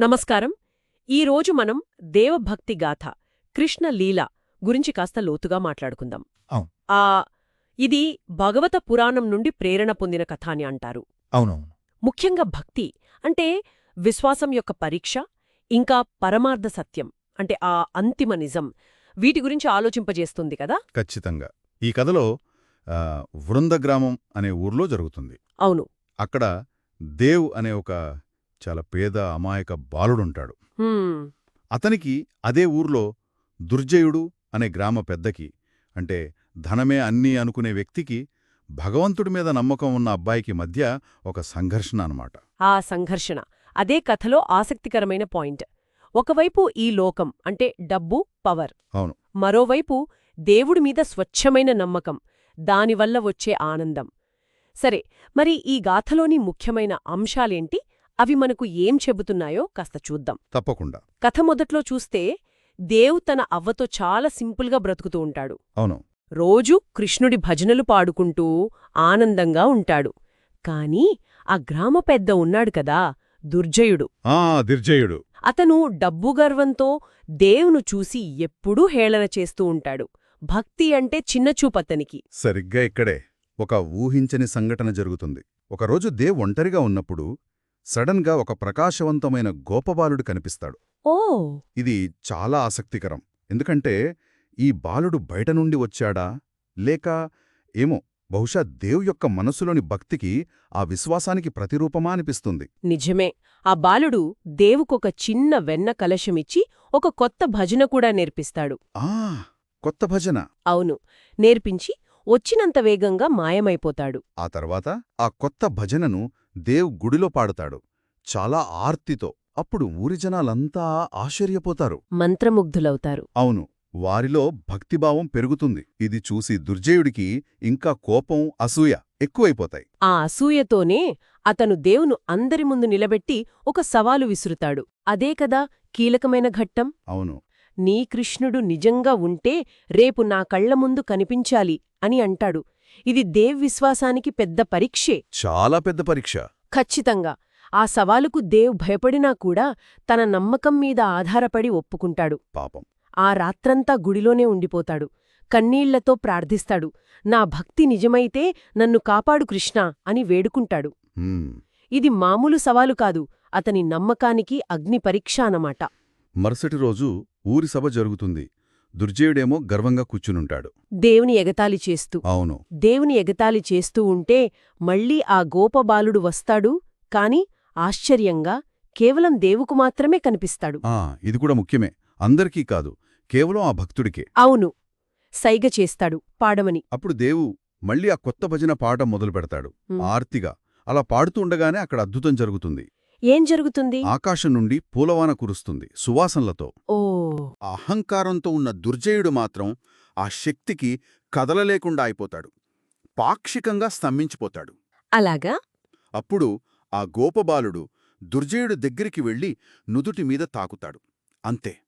నమస్కారం. ఈరోజు మనం దేవభక్తి గాథ కృష్ణ లీల గురించి కాస్త లోతుగా మాట్లాడుకుందాం. ఆ ఇది భగవత పురాణం నుండి ప్రేరణ పొందిన కథ అని అంటారు. అవునవును. ముఖ్యంగా భక్తి అంటే విశ్వాసం యొక్క పరీక్ష ఇంకా పరమార్థ సత్యం అంటే ఆ అంతిమ నిజం వీటి గురించి ఆలోచింపజేస్తుంది కదా? ఖచ్చితంగా. ఈ కథలో వృందగ్రామం అనే ఊర్లో జరుగుతుంది. అవును. అక్కడ దేవ్ అనే ఒక చాలా పేద అమాయక బాలుడుంటాడు. అతనికి అదే ఊర్లో దుర్జయుడు అనే గ్రామ పెద్దకి అంటే ధనమే అన్నీ అనుకునే వ్యక్తికి భగవంతుడి మీద నమ్మకం ఉన్న అబ్బాయికి మధ్య ఒక సంఘర్షణ అన్నమాట. ఆ సంఘర్షణ. అదే కథలో ఆసక్తికరమైన పాయింట్. ఒకవైపు ఈ లోకం అంటే డబ్బు పవర్. అవును. మరోవైపు దేవుడి మీద స్వచ్ఛమైన నమ్మకం దానివల్ల వచ్చే ఆనందం. సరే మరి ఈ గాథలోని ముఖ్యమైన అంశాలేంటి? అవి మనకు ఏం చెబుతున్నాయో కాస్త చూద్దాం. తప్పకుండా. కథ మొదట్లో చూస్తే దేవ్ తన అవ్వతో చాలా సింపుల్గా బ్రతుకుతూ ఉంటాడు. అవును. రోజూ కృష్ణుడి భజనలు పాడుకుంటూ ఆనందంగా ఉంటాడు. కాని ఆ గ్రామ పెద్ద ఉన్నాడు కదా దుర్జయుడు. ఆ దిర్జయుడు. అతను డబ్బు గర్వంతో దేవును చూసి ఎప్పుడూ హేళన చేస్తూ ఉంటాడు. భక్తి అంటే చిన్నచూపతనికి సరిగ్గా ఇక్కడే. ఒక ఊహించని సంఘటన జరుగుతుంది. ఒకరోజు దేవ్ ఒంటరిగా ఉన్నప్పుడు సడన్గా ఒక ప్రకాశవంతమైన గోపబాలుడు కనిపిస్తాడు. ఓ! ఇది చాలా ఆసక్తికరం. ఎందుకంటే ఈ బాలుడు బయట నుండి వచ్చాడా? లేక ఏమో బహుశా దేవ్ యొక్క మనసులోని భక్తికి ఆ విశ్వాసానికి ప్రతిరూపమా అనిపిస్తుంది. నిజమే. ఆ బాలుడు దేవుకొక చిన్న వెన్న కలశమిచ్చి ఒక కొత్త భజన కూడా నేర్పిస్తాడు. ఆ! కొత్త భజన. అవును. నేర్పించి వచ్చినంత వేగంగా మాయమైపోతాడు. ఆ తర్వాత ఆ కొత్త భజనను దేవ్ గుడిలో పాడుతాడు. చాలా ఆర్తితో. అప్పుడు ఊరి జనాలంతా ఆశ్చర్యపోతారు. మంత్రముగ్ధులవుతారు. అవును వారిలో భక్తిభావం పెరుగుతుంది. ఇది చూసి దుర్జయుడికి ఇంకా కోపం అసూయ ఎక్కువైపోతాయి. ఆ అసూయతోనే అతను దేవును అందరి ముందు నిలబెట్టి ఒక సవాలు విసురుతాడు. అదే కదా కీలకమైన ఘట్టం? అవును. నీ కృష్ణుడు నిజంగా ఉంటే రేపు నా కళ్ళ ముందు కనిపించాలి అని అంటాడు. ఇది దేవ్ విశ్వాసానికి పెద్ద పరీక్షే. చాలా పెద్ద పరీక్ష. ఖచ్చితంగా. ఆ సవాలుకు దేవ్ భయపడినా కూడా తన నమ్మకం మీద ఆధారపడి ఒప్పుకుంటాడు. పాపం. ఆ రాత్రంతా గుడిలోనే ఉండిపోతాడు. కన్నీళ్ళతో ప్రార్థిస్తాడు. నా భక్తి నిజమైతే నన్ను కాపాడు కృష్ణ అని వేడుకుంటాడు. ఇది మామూలు సవాలు కాదు. అతని నమ్మకానికి అగ్ని పరీక్ష అన్నమాట. మరుసటి రోజు ఊరి సభ జరుగుతుంది. దుర్జయుడేమో గర్వంగా కూర్చునుంటాడు. దేవుని ఎగతాళి చేస్తూ అవును. దేవుని ఎగతాళి చేస్తూ ఉంటే మళ్ళీ ఆ గోపబాలుడు వస్తాడు కాని ఆశ్చర్యంగా కేవలం దేవుకు మాత్రమే కనిపిస్తాడు. ఆ ఇది కూడా ముఖ్యమే. అందరికీ కాదు కేవలం ఆ భక్తుడికే. అవును. సైగ చేస్తాడు పాడమని. అప్పుడు దేవు మళ్ళీ ఆ కొత్త భజన పాట మొదలు పెడతాడు. ఆర్తిగా. అలా పాడుతూ ఉండగానే అక్కడ అద్భుతం జరుగుతుంది. ఏం జరుగుతుంది? ఆకాశం నుండి పూలవాన కురుస్తుంది సువాసనలతో. ఓ. అహంకారంతో ఉన్న దుర్జయుడు మాత్రం ఆ శక్తికి కదలలేకుండా అయిపోతాడు. పాక్షికంగా స్తంభించిపోతాడు. అలాగా? అప్పుడు ఆ గోపబాలుడు దుర్జయుడు దగ్గరికి వెళ్ళి నుదుటి మీద తాకుతాడు. అంతే.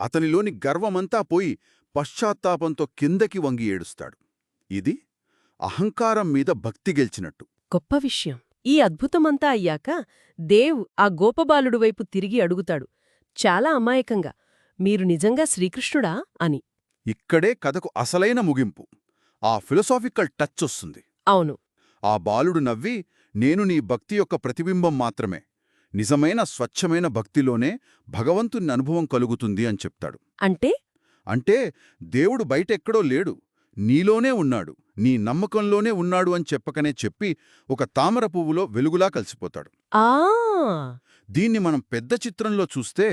అతనిలోని గర్వమంతా పోయి పశ్చాత్తాపంతో కిందకి వంగి ఏడుస్తాడు. ఇది అహంకారం మీద భక్తి గెలిచినట్టు. గొప్ప విషయం. ఈ అద్భుతమంతా అయ్యాక దేవ్ ఆ గోపబాలుడు వైపు తిరిగి అడుగుతాడు. చాలా అమాయకంగా మీరు నిజంగా శ్రీకృష్ణుడా? అని. ఇక్కడే కథకు అసలైన ముగింపు. ఆ ఫిలసాఫికల్ టచ్ వస్తుంది. అవును. ఆ బాలుడు నవ్వి నేను నీ భక్తి యొక్క ప్రతిబింబం మాత్రమే. నిజమైన స్వచ్ఛమైన భక్తిలోనే భగవంతుని అనుభవం కలుగుతుంది అని చెప్తాడు. అంటే? అంటే దేవుడు బయటెక్కడో లేడు. నీలోనే ఉన్నాడు నీ నమ్మకంలోనే ఉన్నాడు అని చెప్పకనే చెప్పి ఒక తామర పువ్వులో వెలుగులా కలిసిపోతాడు. ఆ! దీన్ని మనం పెద్ద చిత్రంలో చూస్తే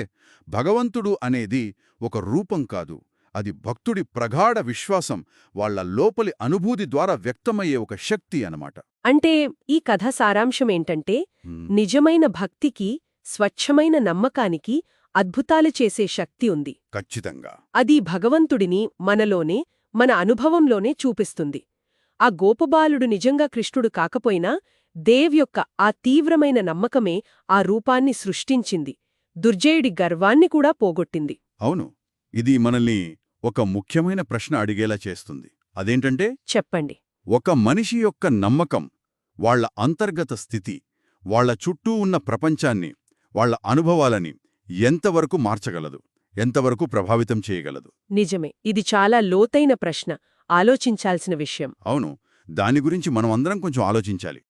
భగవంతుడు అనేది ఒక రూపం కాదు అది భక్తుడి ప్రగాఢ విశ్వాసం వాళ్ళ లోపలి అనుభూతి ద్వారా వ్యక్తమయ్యే ఒక శక్తి అన్నమాట. అంటే ఈ కథ సారాంశమేంటంటే నిజమైన భక్తికి స్వచ్ఛమైన నమ్మకానికి అద్భుతాలు చేసే శక్తి ఉంది. ఖచ్చితంగా. అది భగవంతుడిని మనలోనే మన అనుభవంలోనే చూపిస్తుంది. ఆ గోపబాలుడు నిజంగా కృష్ణుడు కాకపోయినా దేవ్ యొక్క ఆ తీవ్రమైన నమ్మకమే ఆ రూపాన్ని సృష్టించింది. దుర్జయుడి గర్వాన్ని కూడా పోగొట్టింది. అవును ఇది మనల్ని ఒక ముఖ్యమైన ప్రశ్న అడిగేలా చేస్తుంది. అదేంటంటే చెప్పండి. ఒక మనిషి యొక్క నమ్మకం వాళ్ళ అంతర్గత స్థితి వాళ్ళ చుట్టూ ఉన్న ప్రపంచాన్ని వాళ్ళ అనుభవాలని ఎంతవరకు మార్చగలదు? ఎంతవరకు ప్రభావితం చేయగలదు? నిజమే ఇది చాలా లోతైన ప్రశ్న. ఆలోచించాల్సిన విషయం. అవును దాని గురించి మనం అందరం కొంచెం ఆలోచించాలి.